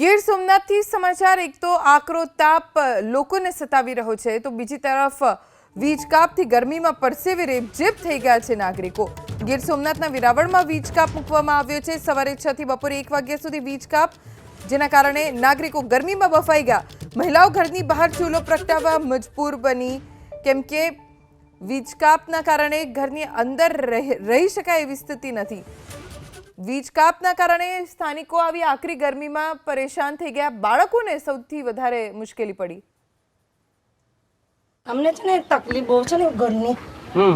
ગીર સોમનાથથી સમાચાર, એક તો આકરો તાપ લોકોને સતાવી રહ્યો છે, તો બીજી તરફ વીજ કાપથી ગરમીમાં પરસેવે રેબઝેબ થઈ ગયા છે નાગરિકો. ગીર સોમનાથના વિરાવળમાં વીજ કાપ મૂકવામાં આવ્યો છે. સવારે છ થી બપોરે એક વાગ્યા સુધી વીજ કાપ, જેના કારણે નાગરિકો ગરમીમાં બફાઈ ગયા. મહિલાઓ ઘરની બહાર ચૂલો પ્રગટાવવા મજબૂર બની, કેમ કે વીજ કાપના કારણે ઘરની અંદર રહી શકાય એવી સ્થિતિ નથી. વીજ કાપના કારણે સ્થાનિકો આવી આકરી ગરમીમાં પરેશાન થઈ ગયા. બાળકોને સૌથી વધારે મુશ્કેલી પડી. અમને છે ને તકલીફ બહુ છે ને ઘરની.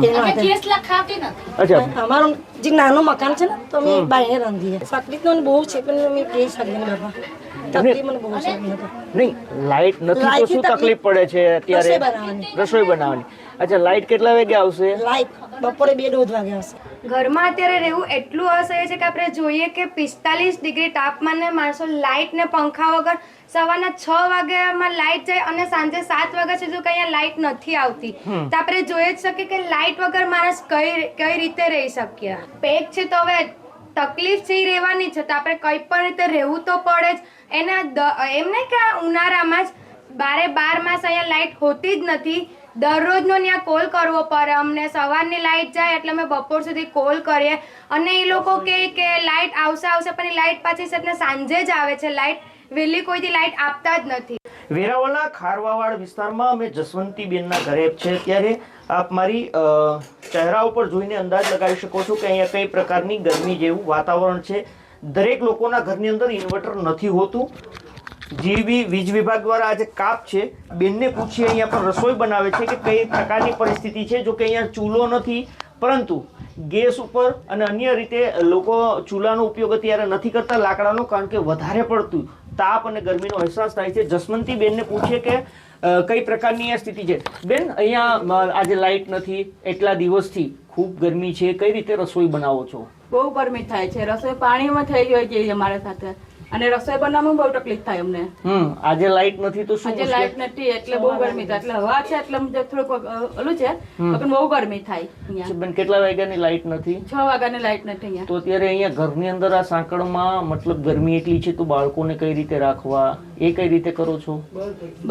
એના માટે કેસ લખાવતી નથી. અચ્છા. અમારું જે નાનું મકાન છે ને તો અમે બાઈને રાંધીએ. તકલીફ મને બહુ છે પણ અમે કહી શકીએ બાપા. તકલીફ મને બહુ છે. નહીં લાઈટ નથી તો શું તકલીફ- તકલીફ પડે છે અત્યારે? બનાવવાની. રસોઈ બનાવવાની. અચ્છા લાઈટ કેટલા વાગે આવશે? લાઈટ બપોરે બે દોઢ વાગે આવશે. ઘરમાં અત્યારે રહેવું એટલું અસહ્ય છે કે આપણે જોઈએ કે પિસ્તાલીસ ડિગ્રી તાપમાને માણસો લાઇટ ને પંખા વગર સવારના છ વાગ્યામાં લાઇટ જાય અને સાંજે સાત વાગ્યા સુધી કઈ લાઇટ નથી આવતી. તો આપણે જોઈ જ શકીએ કે લાઇટ વગર માણસ કઈ કઈ રીતે રહી શકીએ પેક છે તો હવે તકલીફ છે એ રહેવાની છે તો આપણે કઈ પણ રીતે રહેવું તો પડે જ. એના એમ નહીં કે ઉનાળામાં જ બારે બાર માસ અહીંયા લાઇટ હોતી જ નથી. દરરોજનો ત્યાં કોલ કરવો પડે. અમને સવારની લાઇટ જાય એટલે અમે બપોર સુધી કોલ કરીએ. અને એ લોકો કહે કે લાઇટ આવશે આવશે, પણ એ લાઇટ પાછી છે સાંજે જ આવે છે. લાઇટ વહેલી કોઈથી લાઇટ આપતા જ નથી. વેરાવળના ખારવાવાડ વિસ્તારમાં અમે જસવંતીબેનના ઘરે છે. ત્યારે આપ મારી ચહેરા ઉપર જોઈને અંદાજ લગાવી શકો છો કે અહીંયા કઈ પ્રકારની ગરમી જેવું વાતાવરણ છે. દરેક લોકોના ઘરની અંદર ઇન્વર્ટર નથી હોતું. જીવી વીજ વિભાગ દ્વારા આજે કાપ છે. બેનને પૂછી અહીંયા પર રસોઈ બનાવે છે કે કઈ પ્રકારની પરિસ્થિતિ છે, જો કે અહીંયા ચૂલો નથી, પરંતુ ગેસ ઉપર અને અન્ય રીતે લોકો ચૂલાનો ઉપયોગ અત્યારે નથી કરતા લાકડાનો, કારણ કે વધારે પડતું તાપ અને ગરમીનો અહેસાસ થાય છે. જસવંતી બેનને પૂછીએ કે કઈ પ્રકારની આ સ્થિતિ છે. બેન, અહીંયા આજે લાઇટ નથી, એટલા દિવસથી ખૂબ ગરમી છે. કઈ રીતે રસોઈ બનાવો છો? બહુ ગરમી થાય છે. રસોઈ પાણીમાં થઈ હોય છે અમારા સાથે. અને રસોઈ બનાવવામાં બહુ તકલીફ થાય અમને. હમ આજે લાઈટ નથી તો શું આજે લાઈટ નથી એટલે બહુ ગરમી થાય. એટલે હવા છે એટલે અમને થોડુંક ઓલું છે પણ બહુ ગરમી થાય અહીંયા. બેન કેટલા વાગ્યાની લાઈટ નથી? છ વાગ્યાની લાઈટ નથી અહીંયા. તો અત્યારે અહીંયા ઘરની અંદર આ સાંકળમાં મતલબ ગરમી એટલી છે તો બાળકોને કઈ રીતે રાખવા? એ કઈ રીતે કરો છો?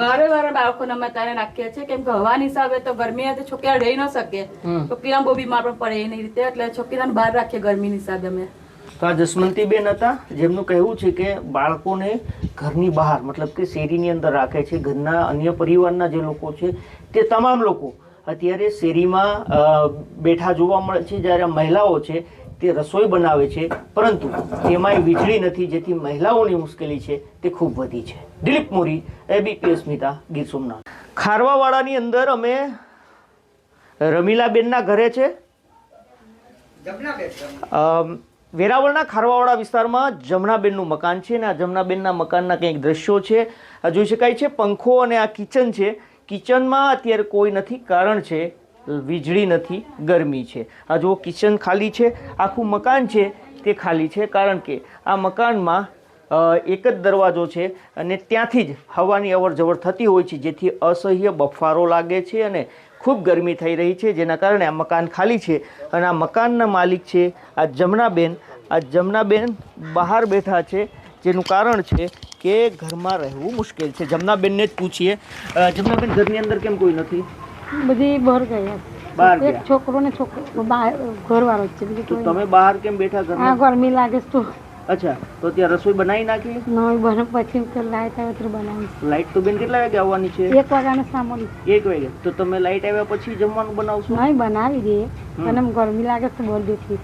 બારે બારે બાળકોને અમે તારે રાખીએ છીએ. કેમ કે હવાની હિસાબે તો ગરમી હતી છોકરા રહી ન શકે. તો છોકરા બહુ બીમાર પણ પડે એની રીતે. એટલે છોકરાને બહાર રાખીએ ગરમીની હિસાબે અમે. તો આ જસવંતીબેન હતા જેમનું કહેવું છે કે બાળકોને ઘરની બહાર મતલબ કે શેરીની અંદર રાખે છે ઘરના અન્ય પરિવારના જે લોકો છે તે તમામ લોકો અત્યારે શેરીમાં બેઠા જોવા મળે છે. જ્યારે મહિલાઓ છે તે રસોઈ બનાવે છે. પરંતુ તેમાંય વીજળી નથી જેથી મહિલાઓની મુશ્કેલી છે તે ખૂબ વધી છે. દિલીપ મોરી એબીપી અસ્મિતા ગીર સોમનાથ. ખારવાવાળાની અંદર અમે રમીલાબેનના ઘરે છે. વેરાવળના ખારવાવાડા વિસ્તારમાં જમનાબેનનું મકાન છે અને આ જમનાબેનના મકાનના કંઈક દ્રશ્યો છે. આ જોઈ શકાય છે, પંખો અને આ કિચન છે. કિચનમાં અત્યારે કોઈ નથી, કારણ છે, વીજળી નથી, ગરમી છે. આ જો કિચન ખાલી છે, આખું મકાન છે, તે ખાલી છે, કારણ કે આ મકાનમાં એક જ દરવાજો છે અને ત્યાંથી જ હવાની અવર જવર થતી હોય છે, જેથી અસહ્ય બફારો લાગે છે અને ખૂબ ગરમી થઈ રહી છે જેના કારણે આ મકાન ખાલી છે અને આ મકાનના માલિક છે આ જમનાબેન. આ જમનાબેન બહાર બેઠા છે જેનું કારણ છે કે ઘરમાં રહેવું મુશ્કેલ છે. જમનાબેનને જ પૂછીએ. જમનાબેન ઘરની અંદર કેમ કોઈ નથી? બધી બહાર ગયા એક છોકરો ને છોકરો ઘરવાળો જ છે તમે બહાર કેમ બેઠા ઘરમાં? ગરમી લાગે તો અચ્છા તો ત્યાં રસોઈ બનાવી નાખી? નવી બને પછી તો લાઈટ આવે તો બનાવીશ લાઈટ તો બેન કેટલા વાગે આવવાની છે? એક વાગ્યાનો સામાન. એક વાગે. તો તમે લાઈટ આવ્યા પછી જમવાનું બનાવશો? નહીં બનાવી દે. અને ગરમી લાગે તો બોલ દેતી